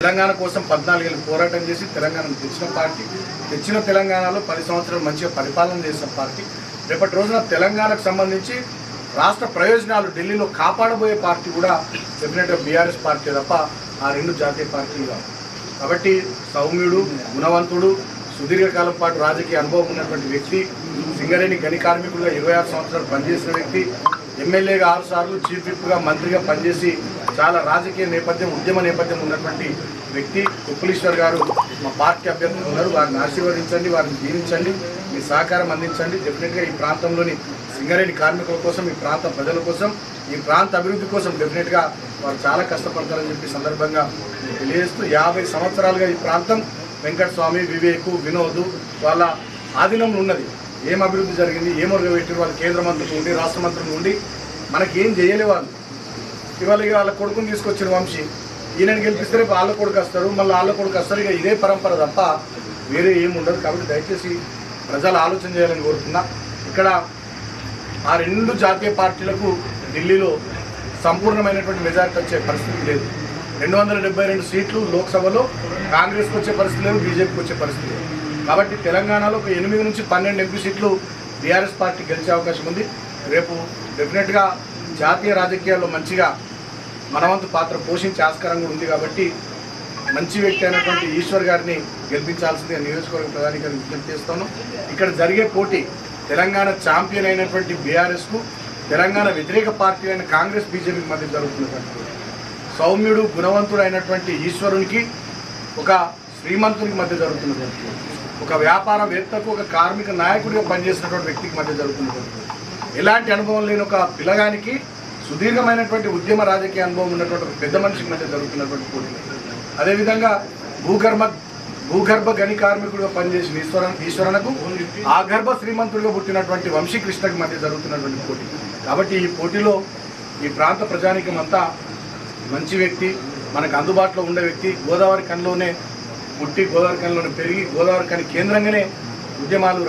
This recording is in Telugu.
తెలంగాణ కోసం పద్నాలుగేళ్ళు పోరాటం చేసి తెలంగాణను తెచ్చిన పార్టీ తెచ్చిన తెలంగాణలో పది సంవత్సరాలు మంచిగా పరిపాలన చేసిన పార్టీ. రేపటి రోజున తెలంగాణకు సంబంధించి రాష్ట్ర ప్రయోజనాలు ఢిల్లీలో కాపాడబోయే పార్టీ కూడా డెఫినెట్గా బీఆర్ఎస్ పార్టీ తప్ప ఆ రెండు జాతీయ పార్టీలు కావు. కాబట్టి సౌమ్యుడు గుణవంతుడు సుదీర్ఘకాలం పాటు రాజకీయ అనుభవం ఉన్నటువంటి వ్యక్తి సింగరేణి గని కార్మికులుగా ఇరవై ఆరు సంవత్సరాలు పనిచేసిన వ్యక్తి ఎమ్మెల్యేగా ఆరు సార్లు చీఫ్ విప్గా మంత్రిగా పనిచేసి చాలా రాజకీయ నేపథ్యం ఉద్యమ నేపథ్యం ఉన్నటువంటి వ్యక్తి కుప్పలేశ్వర్ గారు. మా పార్టీ అభ్యర్థులు ఉన్నారు. వారిని ఆశీర్వదించండి వారిని జీవించండి మీ సహకారం అందించండి. డెఫినెట్గా ఈ ప్రాంతంలోని సింగరేణి కార్మికుల కోసం ఈ ప్రాంత ప్రజల కోసం ఈ ప్రాంత అభివృద్ధి కోసం డెఫినెట్గా వారు చాలా కష్టపడతారని చెప్పి సందర్భంగా తెలియజేస్తూ యాభై సంవత్సరాలుగా ఈ ప్రాంతం వెంకటస్వామి వివేకు వినోద్ వాళ్ళ ఆధీనంలో ఉన్నది. ఏం అభివృద్ధి జరిగింది ఏం పెట్టారు వాళ్ళు కేంద్ర మంత్రులు ఉండి రాష్ట్ర మంత్రులు ఉండి మనకి ఏం చేయలే వాళ్ళు. ఇవాళ ఇక వాళ్ళ కొడుకుని తీసుకొచ్చిన వంశీ ఈయనని గెలిపిస్తే రేపు వాళ్ళ కొడుకు వస్తారు మళ్ళీ వాళ్ళ కొడుకు వస్తారు ఇక ఇదే పరంపర తప్ప వేరే ఏమి ఉండదు. కాబట్టి దయచేసి ప్రజలు ఆలోచన చేయాలని కోరుతున్నా. ఇక్కడ ఆ రెండు జాతీయ పార్టీలకు ఢిల్లీలో సంపూర్ణమైనటువంటి మెజార్టీ వచ్చే పరిస్థితి లేదు. రెండు వందల డెబ్బై రెండు సీట్లు లోక్సభలో కాంగ్రెస్కి వచ్చే పరిస్థితి లేదు బీజేపీకి వచ్చే పరిస్థితి లేదు. కాబట్టి తెలంగాణలో ఒక ఎనిమిది నుంచి పన్నెండు ఎంపీ సీట్లు బీఆర్ఎస్ పార్టీ గెలిచే అవకాశం ఉంది. రేపు డెఫినెట్గా జాతీయ రాజకీయాల్లో మంచిగా మనవంతు పాత్ర పోషించే ఆస్కారం కూడా ఉంది కాబట్టి మంచి వ్యక్తి అయినటువంటి ఈశ్వర్ గారిని గెలిపించాల్సిందిగా నియోజకవర్గ ప్రధానిగా విజ్ఞప్తి చేస్తాను ఇక్కడ జరిగే పోటీ తెలంగాణ ఛాంపియన్ అయినటువంటి బీఆర్ఎస్కు తెలంగాణ వ్యతిరేక పార్టీ అయిన కాంగ్రెస్ బీజేపీకి మధ్య జరుగుతున్నటువంటి సౌమ్యుడు గుణవంతుడు అయినటువంటి ఈశ్వరునికి ఒక శ్రీమంతునికి మధ్య జరుగుతున్నటువంటి ఒక వ్యాపారవేత్తకు ఒక కార్మిక నాయకుడిగా పనిచేసినటువంటి వ్యక్తికి మధ్య జరుగుతున్నటువంటి ఎలాంటి అనుభవం లేని ఒక పిల్లగానికి సుదీర్ఘమైనటువంటి ఉద్యమ రాజకీయ అనుభవం ఉన్నటువంటి ఒక పెద్ద మనిషికి మధ్య జరుగుతున్నటువంటి పోటీ. అదేవిధంగా భూగర్భ భూగర్భ గని కార్మికుడిగా పనిచేసిన ఈశ్వర ఈశ్వరనకు ఆగర్భ శ్రీమంతుడిగా పుట్టినటువంటి వంశీకృష్ణకి మధ్య జరుగుతున్నటువంటి పోటీ. కాబట్టి ఈ పోటీలో ఈ ప్రాంత ప్రజానికం అంతా మంచి వ్యక్తి మనకు అందుబాటులో ఉండే వ్యక్తి గోదావరి కనిలోనే పుట్టి గోదావరి పెరిగి గోదావరికని కేంద్రంగానే ఉద్యమాలు